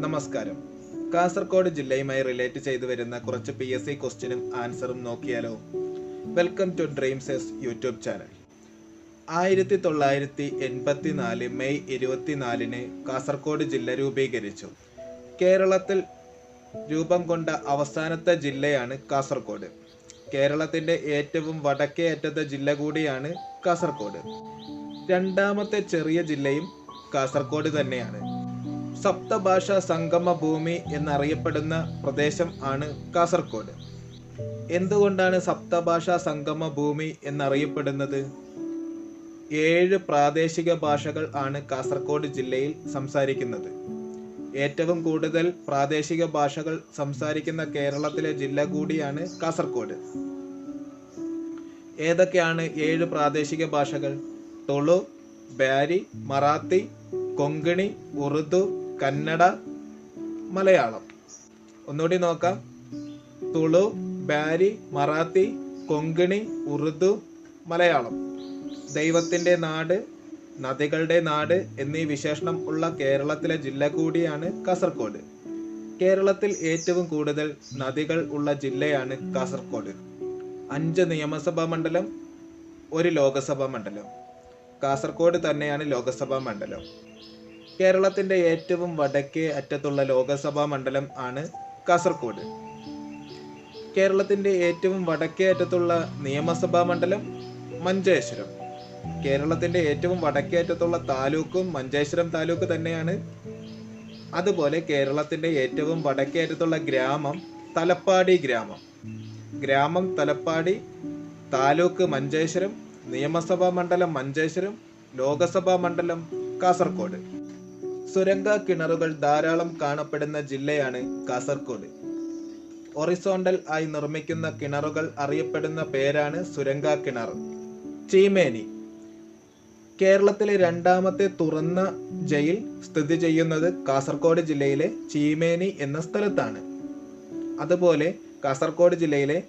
നമസ്കാരം. കാസർഗോഡ് ജില്ലയുമായി റിലേറ്റ് ചെയ്തു വരുന്ന കുറച്ച് പി എസ് സി ക്വസ്റ്റ്യനും ആൻസറും നോക്കിയാലോ? Welcome to dreams S YouTube channel ആയിരത്തി തൊള്ളായിരത്തി എൺപത്തി നാല് മെയ് ഇരുപത്തിനാലിന് കാസർഗോഡ് ജില്ല രൂപീകരിച്ചു. കേരളത്തിൽ രൂപം കൊണ്ട അവസാനത്തെ ജില്ലയാണ് കാസർഗോഡ് കേരളത്തിന്റെ ഏറ്റവും വടക്കേ അറ്റത്തെ ജില്ല കൂടിയാണ് കാസർഗോഡ് രണ്ടാമത്തെ ചെറിയ ജില്ലയും കാസർഗോഡ് തന്നെയാണ്. സപ്തഭാഷാ സംഗമ ഭൂമി എന്നറിയപ്പെടുന്ന പ്രദേശം ആണ് കാസർഗോഡ് എന്തുകൊണ്ടാണ് സപ്തഭാഷ സംഗമ ഭൂമി എന്നറിയപ്പെടുന്നത്? ഏഴ് പ്രാദേശിക ഭാഷകൾ ആണ് കാസർഗോഡ് ജില്ലയിൽ സംസാരിക്കുന്നത്. ഏറ്റവും കൂടുതൽ പ്രാദേശിക ഭാഷകൾ സംസാരിക്കുന്ന കേരളത്തിലെ ജില്ല കൂടിയാണ് കാസർഗോഡ് ഏതൊക്കെയാണ് ഏഴ് പ്രാദേശിക ഭാഷകൾ? തുളു ബാരി മറാത്തി കൊങ്കണി ഉറുദു കന്നഡ മലയാളം. ഒന്നുകൂടി നോക്കാം. തുളു ബാരി മറാത്തി കൊങ്കണി ഉറുദു മലയാളം. ദൈവത്തിന്റെ നാട് നദികളുടെ നാട് എന്നീ വിശേഷണം ഉള്ള കേരളത്തിലെ ജില്ല കൂടിയാണ് കാസർഗോഡ് കേരളത്തിൽ ഏറ്റവും കൂടുതൽ നദികൾ ഉള്ള ജില്ലയാണ് കാസർഗോഡ് അഞ്ച് നിയമസഭാ മണ്ഡലം ഒരു ലോകസഭാ മണ്ഡലം. കാസർഗോഡ് തന്നെയാണ് ലോകസഭാ മണ്ഡലം. കേരളത്തിന്റെ ഏറ്റവും വടക്കേ അറ്റത്തുള്ള ലോകസഭാ മണ്ഡലം ആണ് കാസർഗോഡ് കേരളത്തിന്റെ ഏറ്റവും വടക്കേ അറ്റത്തുള്ള നിയമസഭാ മണ്ഡലം മഞ്ചേശ്വരം. കേരളത്തിന്റെ ഏറ്റവും വടക്കേ അറ്റത്തുള്ള താലൂക്കും മഞ്ചേശ്വരം താലൂക്ക് തന്നെയാണ്. അതുപോലെ കേരളത്തിന്റെ ഏറ്റവും വടക്കേ അറ്റത്തുള്ള ഗ്രാമം തലപ്പാടി ഗ്രാമം. ഗ്രാമം തലപ്പാടി താലൂക്ക് മഞ്ചേശ്വരം നിയമസഭാ മണ്ഡലം മഞ്ചേശ്വരം ലോകസഭാ മണ്ഡലം കാസർഗോഡ് സുരംഗ കിണറുകൾ ധാരാളം കാണപ്പെടുന്ന ജില്ലയാണ് കാസർഗോഡ് ഒറിസോണ്ടൽ ആയി നിർമ്മിക്കുന്ന കിണറുകൾ അറിയപ്പെടുന്ന പേരാണ് സുരംഗ കിണർ. ചീമേനി. കേരളത്തിലെ രണ്ടാമത്തെ തുറന്ന ജയിൽ സ്ഥിതി ചെയ്യുന്നത് കാസർഗോഡ് ജില്ലയിലെ ചീമേനി എന്ന സ്ഥലത്താണ്. അതുപോലെ കാസർഗോഡ് ജില്ലയിലെ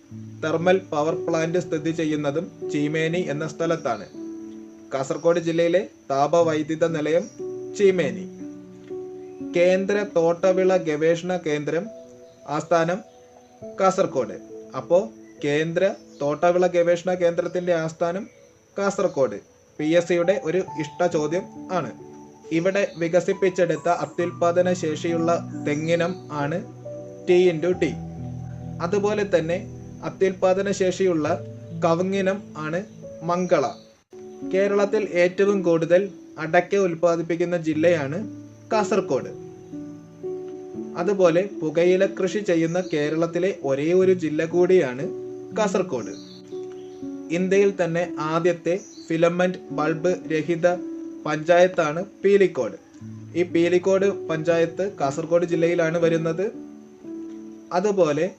തെർമൽ പവർ പ്ലാന്റ് സ്ഥിതി ചെയ്യുന്നതും ചീമേനി എന്ന സ്ഥലത്താണ്. കാസർഗോഡ് ജില്ലയിലെ താപവൈദ്യുത നിലയം ചീമേനി. കേന്ദ്ര തോട്ടവിള ഗവേഷണ കേന്ദ്രം ആസ്ഥാനം കാസർഗോഡ് അപ്പോൾ കേന്ദ്ര തോട്ടവിള ഗവേഷണ കേന്ദ്രത്തിന്റെ ആസ്ഥാനം കാസർഗോഡ് പി എസ് സിയുടെ ഒരു ഇഷ്ട ചോദ്യം ആണ്. ഇവിടെ വികസിപ്പിച്ചെടുത്ത അത്യുൽപാദന ശേഷിയുള്ള തെങ്ങിനം ആണ് ടി ഇന്റു ടി അതുപോലെ തന്നെ അത്യുൽപാദന ശേഷിയുള്ള കവുങ്ങിനം ആണ് മംഗള. കേരളത്തിൽ ഏറ്റവും കൂടുതൽ അടയ്ക്ക ഉൽപ്പാദിപ്പിക്കുന്ന ജില്ലയാണ് കാസർഗോഡ് അതുപോലെ പുകയില കൃഷി ചെയ്യുന്ന കേരളത്തിലെ ഒരേ ഒരു ജില്ല കൂടിയാണ് കാസർഗോഡ് ഇന്ത്യയിൽ തന്നെ ആദ്യത്തെ ഫിലമെന്റ് ബൾബ് രഹിത പഞ്ചായത്താണ് പീലിക്കോട്. ഈ പീലിക്കോട് പഞ്ചായത്ത് കാസർഗോഡ് ജില്ലയിലാണ് വരുന്നത്. അതുപോലെ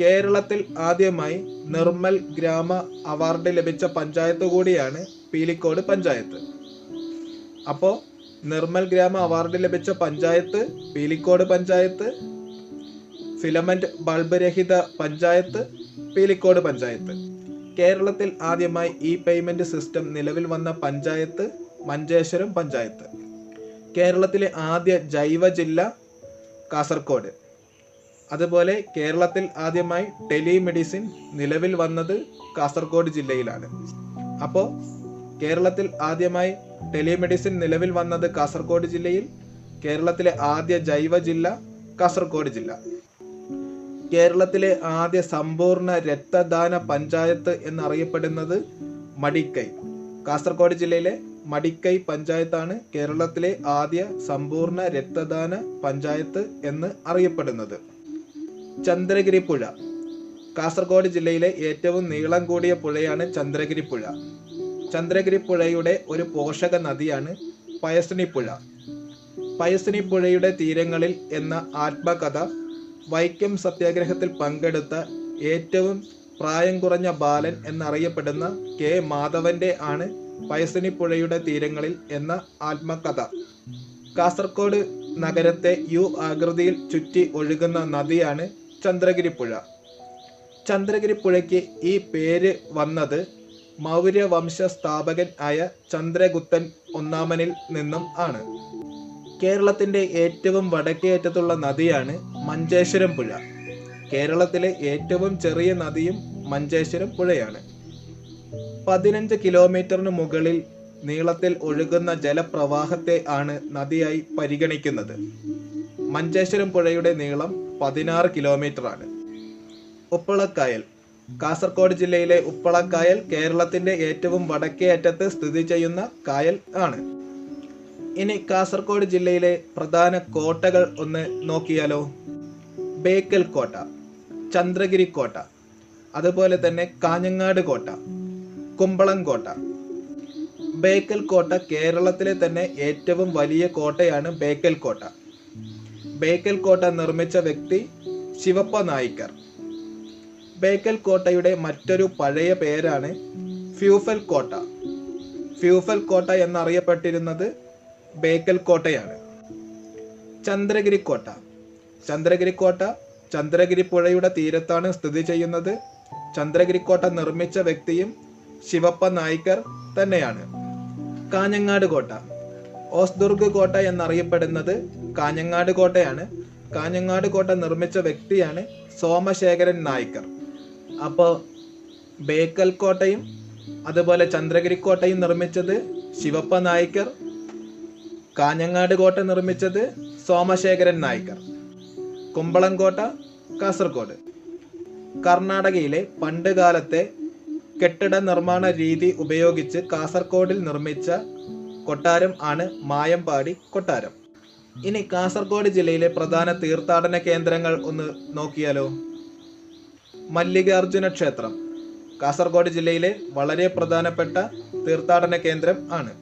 കേരളത്തിൽ ആദ്യമായി നിർമ്മൽ ഗ്രാമ അവാർഡ് ലഭിച്ച പഞ്ചായത്ത് കൂടിയാണ് പീലിക്കോട് പഞ്ചായത്ത്. അപ്പോൾ നിർമ്മൽ ഗ്രാമ അവാർഡ് ലഭിച്ച പഞ്ചായത്ത് പീലിക്കോട് പഞ്ചായത്ത് ഫിലമെന്റ് ബൾബ് രഹിത പഞ്ചായത്ത് പീലിക്കോട് പഞ്ചായത്ത്. കേരളത്തിൽ ആദ്യമായി ഇ പേയ്മെന്റ് സിസ്റ്റം നിലവിൽ വന്ന പഞ്ചായത്ത് മഞ്ചേശ്വരം പഞ്ചായത്ത്. കേരളത്തിലെ ആദ്യ ജൈവ ജില്ല കാസർഗോഡ് അതുപോലെ കേരളത്തിൽ ആദ്യമായി ടെലിമെഡിസിൻ നിലവിൽ വന്നത് കാസർഗോഡ് ജില്ലയിലാണ്. അപ്പോൾ കേരളത്തിൽ ആദ്യമായി ടെലിമെഡിസിൻ നിലവിൽ വന്നത് കാസർഗോഡ് ജില്ലയിൽ കേരളത്തിലെ ആദ്യ ജൈവ ജില്ല കാസർഗോഡ് ജില്ല. കേരളത്തിലെ ആദ്യ സമ്പൂർണ രക്തദാന പഞ്ചായത്ത് എന്നറിയപ്പെടുന്നത് മടിക്കൈ. കാസർഗോഡ് ജില്ലയിലെ മടിക്കൈ പഞ്ചായത്താണ് കേരളത്തിലെ ആദ്യ സമ്പൂർണ രക്തദാന പഞ്ചായത്ത് എന്ന് അറിയപ്പെടുന്നത്. ചന്ദ്രഗിരി പുഴ കാസർഗോഡ് ജില്ലയിലെ ഏറ്റവും നീളം കൂടിയ പുഴയാണ് ചന്ദ്രഗിരി പുഴ ചന്ദ്രഗിരി പുഴയുടെ ഒരു പോഷക നദിയാണ് പയസ്നി പുഴ പയസ്നി പുഴയുടെ തീരങ്ങളിൽ എന്ന ആത്മകഥ വൈക്കം സത്യാഗ്രഹത്തിൽ പങ്കെടുത്ത ഏറ്റവും പ്രായം കുറഞ്ഞ ബാലൻ എന്നറിയപ്പെടുന്ന കെ മാധവന്റെ ആണ് പയസ്നി പുഴയുടെ തീരങ്ങളിൽ എന്ന ആത്മകഥ. കാസർഗോഡ് നഗരത്തെ യു ആകൃതിയിൽ ചുറ്റി ഒഴുകുന്ന നദിയാണ് ചന്ദ്രഗിരി പുഴ ചന്ദ്രഗിരി പുഴയ്ക്ക് ഈ പേര് വന്നത് മൗര്യവംശ സ്ഥാപകൻ ആയ ചന്ദ്രഗുപ്തൻ ഒന്നാമനിൽ നിന്നും ആണ്. കേരളത്തിന്റെ ഏറ്റവും വടക്കേ അറ്റത്തുള്ള നദിയാണ് മഞ്ചേശ്വരം പുഴ. കേരളത്തിലെ ഏറ്റവും ചെറിയ നദിയും മഞ്ചേശ്വരം പുഴയാണ്. പതിനഞ്ച് കിലോമീറ്ററിന് മുകളിൽ നീളത്തിൽ ഒഴുകുന്ന ജലപ്രവാഹത്തെ ആണ് നദിയായി പരിഗണിക്കുന്നത്. മഞ്ചേശ്വരം പുഴയുടെ നീളം പതിനാറ് കിലോമീറ്ററാണ്. ഉപ്പളക്കായൽ. കാസർഗോഡ് ജില്ലയിലെ ഉപ്പളക്കായൽ കേരളത്തിന്റെ ഏറ്റവും വടക്കേ അറ്റത്ത് സ്ഥിതി ചെയ്യുന്ന കായൽ ആണ്. ഇനി കാസർഗോഡ് ജില്ലയിലെ പ്രധാന കോട്ടകൾ ഒന്ന് നോക്കിയാലോ. ബേക്കൽ കോട്ട ചന്ദ്രഗിരി കോട്ട അതുപോലെ തന്നെ കാഞ്ഞങ്ങാട് കോട്ട കുമ്പളം കോട്ട. ബേക്കൽ കോട്ട കേരളത്തിലെ തന്നെ ഏറ്റവും വലിയ കോട്ടയാണ് ബേക്കൽ കോട്ട. ബേക്കൽ കോട്ട നിർമ്മിച്ച വ്യക്തി ശിവപ്പ നായിക്കർ. ബേക്കൽ കോട്ടയുടെ മറ്റൊരു പഴയ പേരാണ് ഫ്യൂഫൽ കോട്ട ഫ്യൂഫൽ കോട്ട എന്നറിയപ്പെട്ടിരുന്നത് ബേക്കൽ കോട്ടയാണ് ചന്ദ്രഗിരി കോട്ട. ചന്ദ്രഗിരി കോട്ട ചന്ദ്രഗിരി പുഴയുടെ തീരത്താണ് സ്ഥിതി ചെയ്യുന്നത്. ചന്ദ്രഗിരി കോട്ട നിർമ്മിച്ച വ്യക്തിയും ശിവപ്പ നായിക്കർ തന്നെയാണ്. കാഞ്ഞങ്ങാട് കോട്ട. ഓസ്ദുർഗ് കോട്ട എന്നറിയപ്പെടുന്നത് കാഞ്ഞങ്ങാട് കോട്ടയാണ്. കാഞ്ഞങ്ങാട് കോട്ട നിർമ്മിച്ച വ്യക്തിയാണ് സോമശേഖരൻ നായിക്കർ അപ്പോൾ ബേക്കൽ കോട്ടയും അതുപോലെ ചന്ദ്രഗിരി കോട്ടയും നിർമ്മിച്ചത് ശിവപ്പ നായിക്കർ കാഞ്ഞങ്ങാട് കോട്ട നിർമ്മിച്ചത് സോമശേഖരൻ നായിക്കർ കുമ്പളം കോട്ട കാസർഗോഡ് കർണാടകയിലെ പണ്ട് കാലത്തെ കെട്ടിട നിർമ്മാണ രീതി ഉപയോഗിച്ച് കാസർഗോഡിൽ നിർമ്മിച്ച കൊട്ടാരം ആണ് മായമ്പാടി കൊട്ടാരം. ഇനി കാസർഗോഡ് ജില്ലയിലെ പ്രധാന തീർത്ഥാടന കേന്ദ്രങ്ങൾ ഒന്ന് നോക്കിയാലോ? മല്ലികാർജുന ക്ഷേത്രം കാസർഗോഡ് ജില്ലയിലെ വളരെ പ്രധാനപ്പെട്ട തീർത്ഥാടന കേന്ദ്രം ആണ്.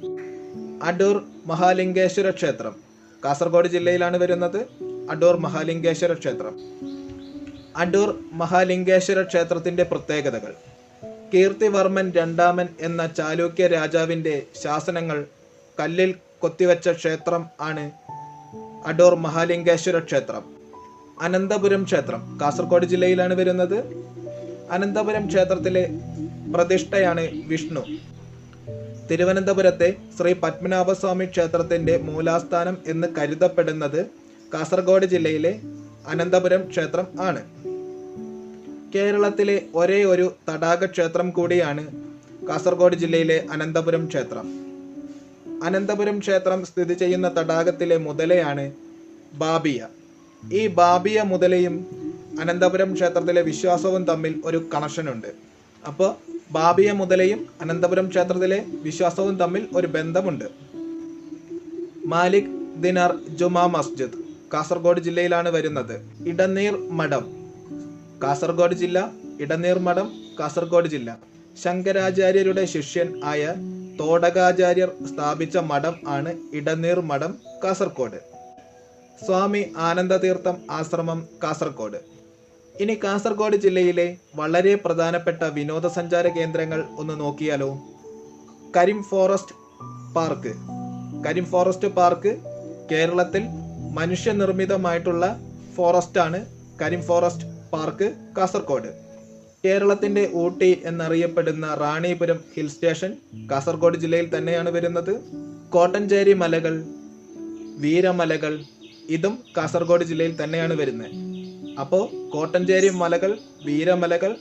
അടൂർ മഹാലിംഗേശ്വര ക്ഷേത്രം കാസർഗോഡ് ജില്ലയിലാണ് വരുന്നത് അടൂർ മഹാലിംഗേശ്വര ക്ഷേത്രം. അടൂർ മഹാലിംഗേശ്വര ക്ഷേത്രത്തിന്റെ പ്രത്യേകതകൾ. കീർത്തിവർമ്മൻ രണ്ടാമൻ എന്ന ചാലൂക്യ രാജാവിന്റെ ശാസനങ്ങൾ കല്ലിൽ കൊത്തിവെച്ച ക്ഷേത്രം ആണ് അടൂർ മഹാലിംഗേശ്വര ക്ഷേത്രം. അനന്തപുരം ക്ഷേത്രം. കാസർഗോഡ് ജില്ലയിലാണ് വരുന്നത്. അനന്തപുരം ക്ഷേത്രത്തിലെ പ്രതിഷ്ഠയാണ് വിഷ്ണു. തിരുവനന്തപുരത്തെ ശ്രീ പത്മനാഭസ്വാമി ക്ഷേത്രത്തിന്റെ മൂലാസ്ഥാനം എന്ന് കരുതപ്പെടുന്നത് കാസർഗോഡ് ജില്ലയിലെ അനന്തപുരം ക്ഷേത്രം ആണ്. കേരളത്തിലെ ഒരേ ഒരു തടാക ക്ഷേത്രം കൂടിയാണ് കാസർഗോഡ് ജില്ലയിലെ അനന്തപുരം ക്ഷേത്രം. അനന്തപുരം ക്ഷേത്രം സ്ഥിതി ചെയ്യുന്ന തടാകത്തിലെ മുതലയാണ് ബാബിയ. ഈ ബാബിയ മുതലയും അനന്തപുരം ക്ഷേത്രത്തിലെ വിശ്വാസവും തമ്മിൽ ഒരു കണക്ഷനുണ്ട് അപ്പോൾ ബാബിയ മുതലയും അനന്തപുരം ക്ഷേത്രത്തിലെ വിശ്വാസവും തമ്മിൽ ഒരു ബന്ധമുണ്ട്. മാലിക് ദിനാർ ജുമാ മസ്ജിദ് കാസർഗോഡ് ജില്ലയിലാണ് വരുന്നത്. ഇടനീർ മഠം കാസർഗോഡ് ജില്ല ഇടനീർ മഠം കാസർഗോഡ് ജില്ല. ശങ്കരാചാര്യരുടെ ശിഷ്യൻ ആയ തോടകാചാര്യർ സ്ഥാപിച്ച മഠം ആണ് ഇടനീർ മഠം കാസർഗോഡ്. സ്വാമി ആനന്ദതീർത്ഥം ആശ്രമം കാസർഗോഡ്. ഇനി കാസർഗോഡ് ജില്ലയിലെ വളരെ പ്രധാനപ്പെട്ട വിനോദസഞ്ചാര കേന്ദ്രങ്ങൾ ഒന്ന് നോക്കിയാലോ? Karim forest park. Karim forest park കേരളത്തിൽ മനുഷ്യനിർമ്മിതമായിട്ടുള്ള ഫോറസ്റ്റാണ് കരിം ഫോറസ്റ്റ് പാർക്ക് കാസർഗോഡ്. കേരളത്തിന്റെ ഊട്ടി എന്നറിയപ്പെടുന്ന റാണിപുരം ഹിൽ സ്റ്റേഷൻ കാസർഗോഡ് ജില്ലയിൽ തന്നെയാണ് വരുന്നത്. കോട്ടഞ്ചേരി മലകൾ വീരമലകൾ ഇതും കാസർഗോഡ് ജില്ലയിൽ തന്നെയാണ് വരുന്നത്. അപ്പോൾ കോട്ടഞ്ചേരി മലകൾ വീരമലകൾ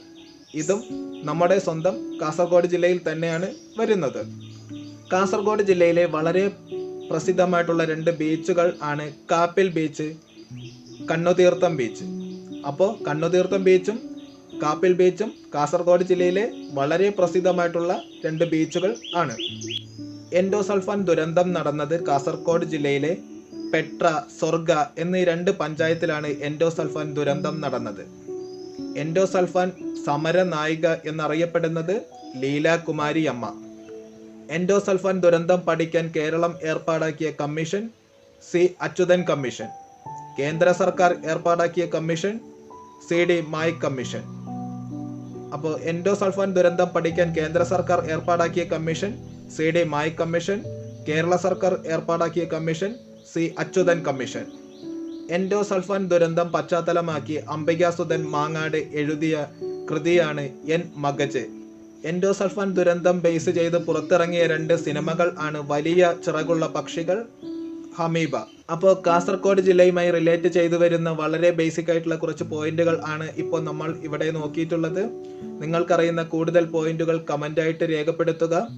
ഇതും നമ്മുടെ സ്വന്തം കാസർഗോഡ് ജില്ലയിൽ തന്നെയാണ് വരുന്നത്. കാസർഗോഡ് ജില്ലയിലെ വളരെ പ്രസിദ്ധമായിട്ടുള്ള രണ്ട് ബീച്ചുകൾ ആണ് കാപ്പിൽ ബീച്ച് കണ്ണുതീർത്ഥം ബീച്ച്. അപ്പോൾ കണ്ണുതീർത്ഥം ബീച്ചും കാപ്പിൽ ബീച്ചും കാസർഗോഡ് ജില്ലയിലെ വളരെ പ്രസിദ്ധമായിട്ടുള്ള രണ്ട് ബീച്ചുകൾ ആണ്. എൻഡോസൾഫാൻ ദുരന്തം നടന്നത് കാസർഗോഡ് ജില്ലയിലെ പെട്ര സ്വർഗ എന്നീ രണ്ട് പഞ്ചായത്തിലാണ് എൻഡോസൾഫാൻ ദുരന്തം നടന്നത്. എൻഡോസൾഫാൻ സമര നായിക എന്നറിയപ്പെടുന്നത് ലീലാകുമാരി അമ്മ എൻഡോസൾഫാൻ ദുരന്തം പഠിക്കാൻ കേരളം ഏർപ്പാടാക്കിയ കമ്മീഷൻ സി അച്യുതൻ കമ്മീഷൻ. കേന്ദ്ര സർക്കാർ ഏർപ്പാടാക്കിയ commission C D Mayee commission. അപ്പോൾ എൻഡോസൾഫാൻ ദുരന്തം പഠിക്കാൻ കേന്ദ്ര സർക്കാർ ഏർപ്പാടാക്കിയ commission C D Mayee commission Kerala സർക്കാർ ഏർപ്പാടാക്കിയ commission C Achuthan commission. Endosulfan ദുരന്തം പശ്ചാത്തലമാക്കി അംബികാസുധൻ മാങ്ങാട് എഴുതിയ കൃതിയാണ് എൻ മഗജ്. എൻഡോസൾഫാൻ ദുരന്തം ബേസ് ചെയ്ത് പുറത്തിറങ്ങിയ രണ്ട് സിനിമകൾ ആണ് വലിയ ചിറകുള്ള പക്ഷികൾ ഹമീബ. അപ്പോൾ കാസർഗോഡ് ജില്ലയുമായി റിലേറ്റ് ചെയ്തു വരുന്ന വളരെ ബേസിക് ആയിട്ടുള്ള കുറച്ച് പോയിന്റുകൾ ആണ് ഇപ്പോൾ നമ്മൾ ഇവിടെ നോക്കിയിട്ടുള്ളത്. നിങ്ങൾക്കറിയുന്ന കൂടുതൽ പോയിന്റുകൾ കമന്റായിട്ട് രേഖപ്പെടുത്തുക.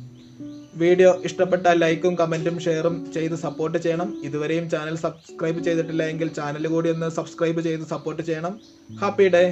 വീഡിയോ ഇഷ്ടപ്പെട്ട ലൈക്കും കമന്റും ഷെയറും ചെയ്ത് സപ്പോർട്ട് ചെയ്യണം. ഇതുവരെയും ചാനൽ സബ്സ്ക്രൈബ് ചെയ്തിട്ടില്ല എങ്കിൽ ചാനൽ കൂടി ഒന്ന് സബ്സ്ക്രൈബ് ചെയ്ത് സപ്പോർട്ട് ചെയ്യണം. Happy day